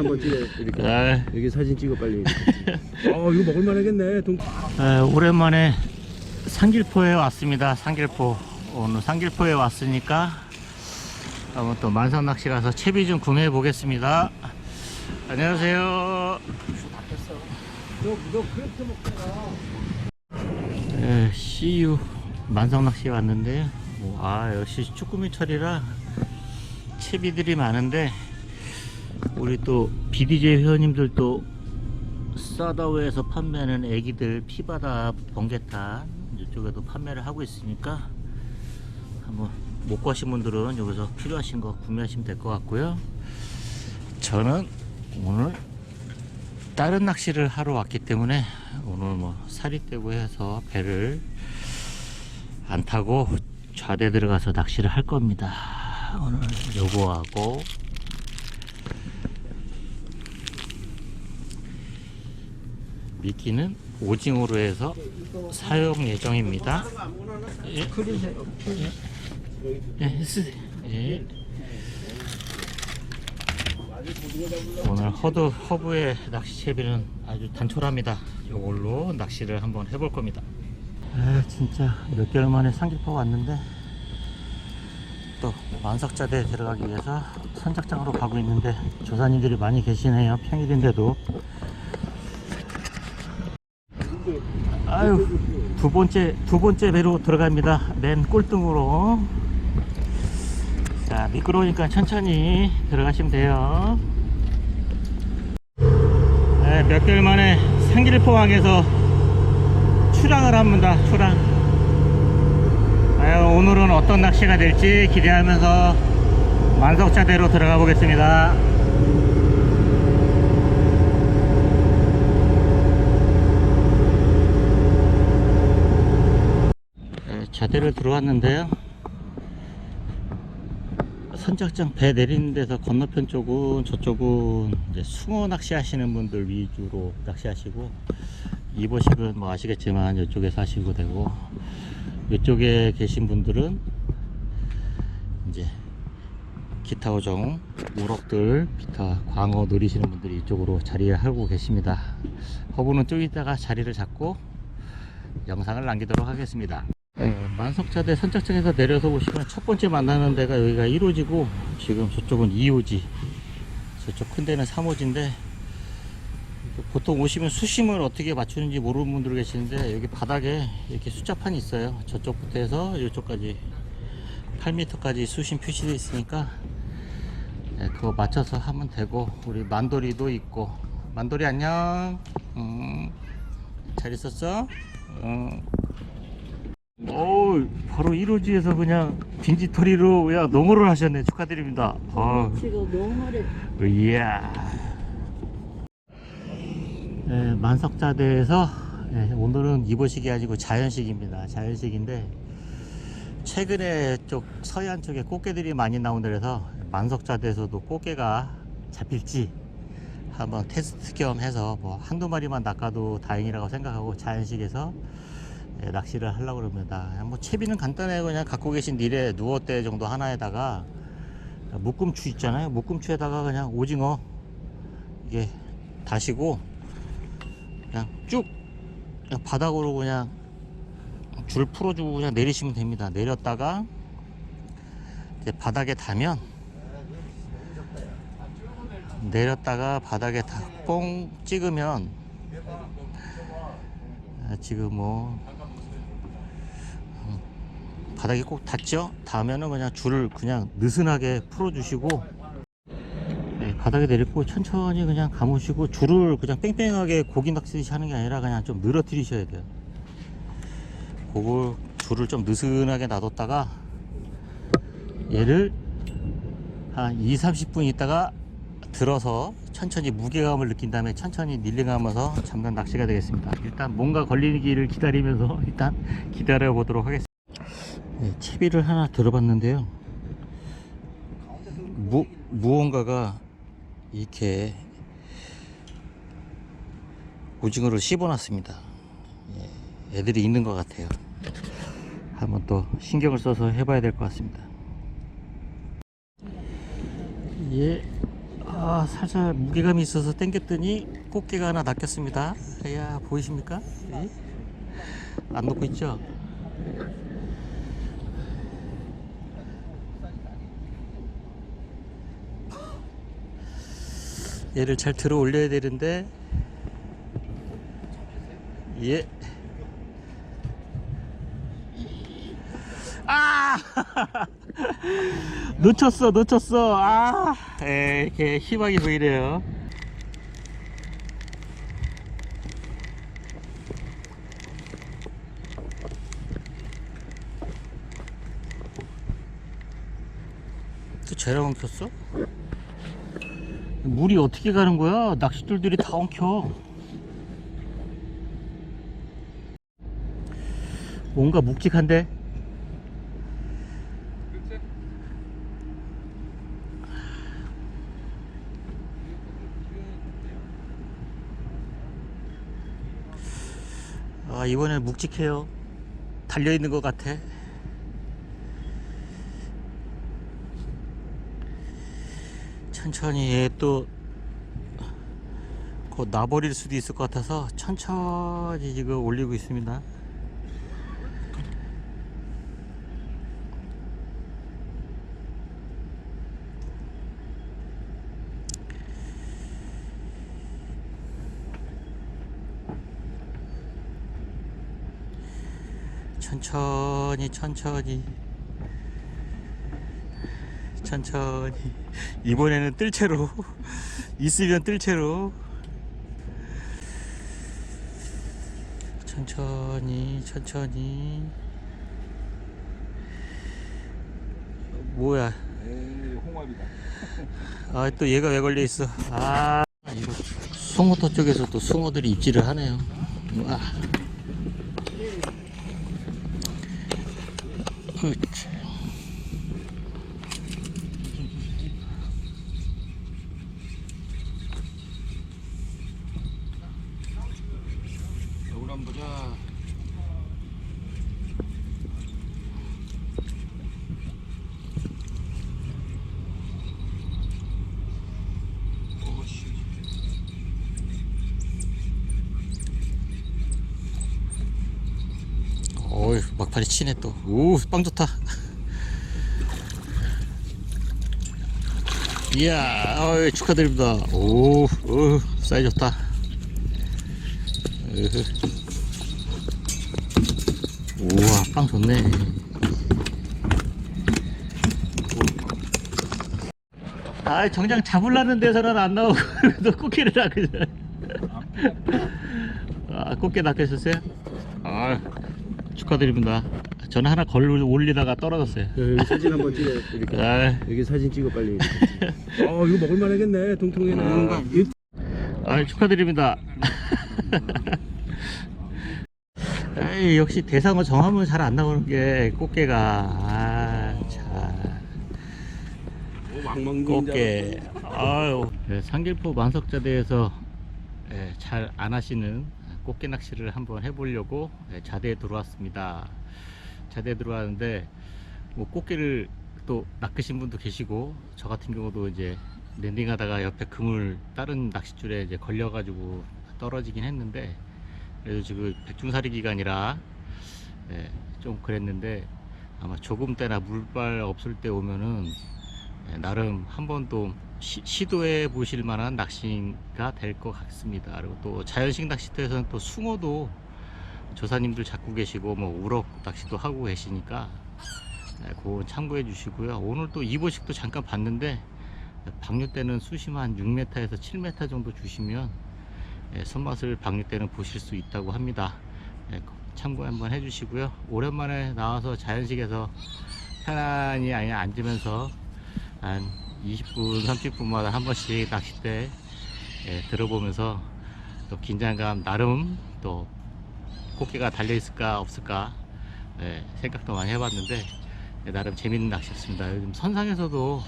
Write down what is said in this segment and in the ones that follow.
한번 찍어 이렇게 아, 여기 사진 찍어 빨리. 어 이거 먹을 만 하겠네. 동... 에, 오랜만에 상길포에 왔습니다. 상길포. 오늘 상길포에 왔으니까 한번 또 만선 낚시 가서 채비 좀 구매해 보겠습니다. 안녕하세요. 에, CU 만성 낚시에 왔는데 뭐, 아 역시 쭈꾸미 철이라 채비들이 많은데 우리 또 BDJ 회원님들도 사다우에서 판매하는 애기들 피바다 번개탄 이쪽에도 판매를 하고 있으니까 한번 못 구하신 분들은 여기서 필요하신 거 구매하시면 될 것 같고요 저는 오늘 다른 낚시를 하러 왔기 때문에 오늘 뭐 살이 떼고 해서 배를 안 타고 좌대 들어가서 낚시를 할 겁니다. 오늘 요거하고 미끼는 오징어로 해서 사용 예정입니다. 예. 예, 쓰- 예. 오늘 허드 허브의 낚시 채비는 아주 단촐합니다. 이걸로 낚시를 한번 해볼 겁니다. 아 진짜 몇 개월 만에 상길포 왔는데 또 만석자대에 들어가기 위해서 선착장으로 가고 있는데 조사님들이 많이 계시네요. 평일인데도. 아유 두 번째 두 번째 배로 들어갑니다. 맨 꼴등으로. 자 미끄러우니까 천천히 들어가시면 돼요. 네, 몇 개월 만에 상길포항에서 출항을 합니다. 출항. 과연 오늘은 어떤 낚시가 될지 기대하면서 만석자대로 들어가 보겠습니다. 네, 자대를 들어왔는데요. 선착장 배 내리는 데서 건너편 쪽은 저쪽은 숭어 낚시 하시는 분들 위주로 낚시 하시고 이보식은 뭐 아시겠지만 이쪽에 사시고 되고 이쪽에 계신 분들은 이제 기타 어종 우럭들 기타 광어 노리시는 분들이 이쪽으로 자리를 하고 계십니다 허브는 좀 이따가 자리를 잡고 영상을 남기도록 하겠습니다 네, 만석자대 선착장에서 내려서 보시면 첫 번째 만나는 데가 여기가 1호지고 지금 저쪽은 2호지 저쪽 큰 데는 3호지인데 보통 오시면 수심을 어떻게 맞추는지 모르는 분들 계시는데 여기 바닥에 이렇게 숫자판이 있어요 저쪽부터 해서 이쪽까지 8m까지 수심 표시되어 있으니까 네, 그거 맞춰서 하면 되고 우리 만돌이도 있고 만돌이 안녕 음, 잘 있었어? 음. 오 바로 1호지에서 그냥 빈지털이로 그냥 농어를 하셨네 축하드립니다 어. 지금 농어를 이야. 네, 만석자대에서 네, 오늘은 이보식이 아니고 자연식입니다. 자연식인데 최근에 쪽 서해안 쪽에 꽃게들이 많이 나온 데라서 만석자대에서도 꽃게가 잡힐지 한번 테스트 겸 해서 뭐 한두 마리만 낚아도 다행이라고 생각하고 자연식에서 예, 낚시를 하려고 합니다. 뭐 채비는 간단해요. 그냥 갖고 계신 닐에 누워대 정도 하나에다가 묶음추 있잖아요. 묶음추에다가 그냥 오징어 이게 다시고 그냥 쭉 그냥 바닥으로 그냥 줄 풀어주고 그냥 내리시면 됩니다. 내렸다가 이제 바닥에 닿으면 내렸다가 바닥에 다 뽕 찍으면 아, 지금 뭐 바닥에 꼭 닿죠? 닿으면은 그냥 줄을 그냥 느슨하게 풀어주시고 네, 바닥에 내리고 천천히 그냥 감으시고 줄을 그냥 뺑뺑하게 고기 낚시듯이 하는 게 아니라 그냥 좀 늘어뜨리셔야 돼요. 그걸 줄을 좀 느슨하게 놔뒀다가 얘를 한 2, 30분 있다가 들어서 천천히 무게감을 느낀 다음에 천천히 닐링하면서 잡는 낚시가 되겠습니다. 일단 뭔가 걸리기를 기다리면서 일단 기다려 보도록 하겠습니다. 네, 채비를 하나 들어봤는데요. 무, 무언가가 이렇게 오징어를 씹어놨습니다. 예, 애들이 있는 것 같아요. 한번 또 신경을 써서 해봐야 될 것 같습니다. 예, 아, 아, 살살 무게감이 있어서 당겼더니 꽃게가 하나 낚였습니다. 야, 보이십니까? 예? 안 놓고 있죠? 얘를 잘 들어 올려야 되는데 예. 아! 놓쳤어, 놓쳤어. 아, 에, 이렇게 희망이 보이네요. 또 쟤랑 엉켰어? 물이 어떻게 가는 거야? 낚싯줄들이 다 엉켜. 뭔가 묵직한데? 아, 이번에 묵직해요. 달려있는 것 같아. 천천히 얘 또, 곧 나버릴 수도 있을 것 같아서 천천히 지금 올리고 있습니다. 천천히 천천히 천천히. 이번에는 뜰채로. 있으면 뜰채로. 천천히 천천히. 뭐야? 에이 홍합이다. 아 또 얘가 왜 걸려 있어? 아 이거 송어터 쪽에서 또 숭어들이 입질을 하네요. 와. 그렇지. 여울 한번 보자. 오씨. 어이 막판에 치네 또 오 빵 좋다. 이야 어이 축하드립니다. 오, 오 사이 좋다. 으흐. 우와 빵 좋네. 아 정작 잡으려는 데서는 안 나오고 그래도 꽃게를 낚으잖아 아 꽃게 낚으셨어요? 아 축하드립니다. 저는 하나 걸 올리다가 떨어졌어요. 여기 사진 한번 찍어. 이렇게. 아, 여기 사진 찍어 빨리. 어 이거 먹을 만 하겠네. 통통이네. 아. 이- 아 축하드립니다. 에이, 역시 대상어 정하면 잘 안 나오는 게 꽃게가 아, 참 어, 왕망 꽃게 아유 네, 상길포 만석자대에서 예, 잘안 하시는 꽃게 낚시를 한번 해보려고 예, 자대에 들어왔습니다. 자대에 들어왔는데 뭐 꽃게를 또 낚으신 분도 계시고 저 같은 경우도 이제 랜딩하다가 옆에 그물 다른 낚싯줄에 이제 걸려가지고 떨어지긴 했는데 그래도 지금 백중살이 기간이라 예, 좀 그랬는데 아마 조금 때나 물발 없을 때 오면은 예, 나름 한번또 시 도해 보실 만한 낚시가 될 것 같습니다. 그리고 또 자연식 낚시터에서는 또 숭어도 조사님들 잡고 계시고 뭐 우럭 낚시도 하고 계시니까 예, 그거 참고해 주시고요. 오늘 또 이보식도 잠깐 봤는데 방류 때는 수심 한 6m에서 7m 정도 주시면 예, 손맛을 방류 때는 보실 수 있다고 합니다. 예, 참고 한번 해주시고요. 오랜만에 나와서 자연식에서 편안히 앉으면서 한 20분, 30분마다 한 번씩 낚싯대 예, 들어보면서 또 긴장감 나름 또 꽃게가 달려 있을까 없을까 예, 생각도 많이 해봤는데 예, 나름 재밌는 낚시였습니다. 요즘 선상에서도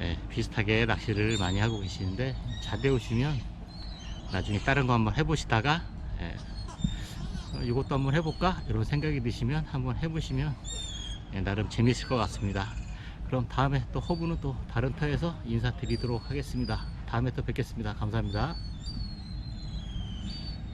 예, 비슷하게 낚시를 많이 하고 계시는데 자대 오시면 나중에 다른 거 한번 해보시다가 예, 어, 이것도 한번 해볼까 이런 생각이 드시면 한번 해보시면 예, 나름 재밌을 것 같습니다. 그럼 다음에 또 허브는 또 다른 터에서 인사드리도록 하겠습니다. 다음에 또 뵙겠습니다. 감사합니다.